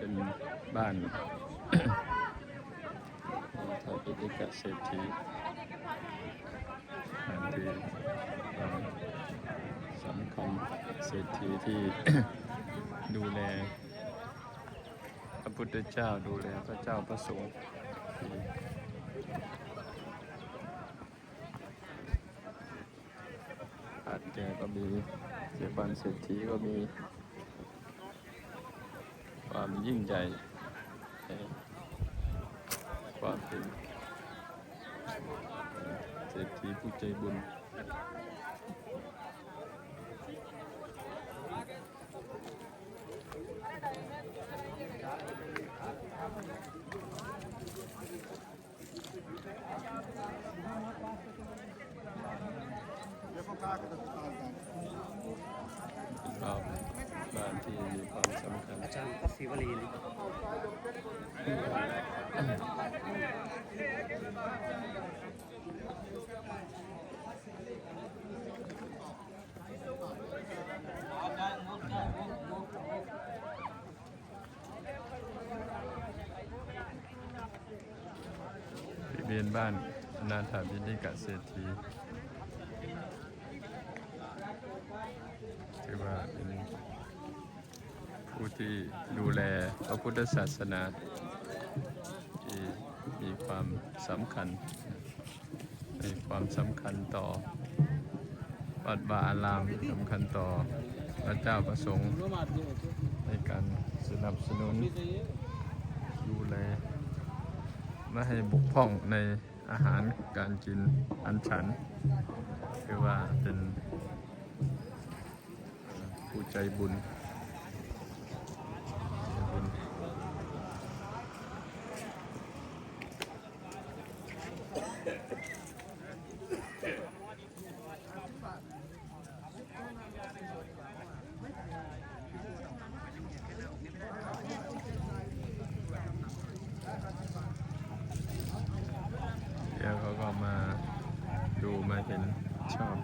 เป็นบ้านทาปิฎกเศรษฐีบ้านที่สำคัญเศรษฐีที่ดูแลพระพุทธเจ้าดูแลพระเจ้าพระสงฆ์อาจแก่ก็มีเสียบันเศรษฐีก็มี ความยิ่งใหญ่ในความเป็นเศรษฐีผู้ใจบุญค รับบ้านที่มีความสำคัญอาจารย์ศรีวลีนี่บริเวณบ้านอนาถาบิณิกะเศรษฐีถือว่าเป็น ผู้ที่ดูแลพระพุทธศาสนา ที่มีความสำคัญในความสำคัญต่อวัดบาอารามสำคัญต่อพระเจ้าประสงค์ในการสนับสนุนดูแลไม่ให้บกพร่องในอาหารการกินอันฉัน คือว่าเป็นผู้ใจบุญใจบุญ เดี๋ยวเขาก็ มาดูมาเห็นชอบ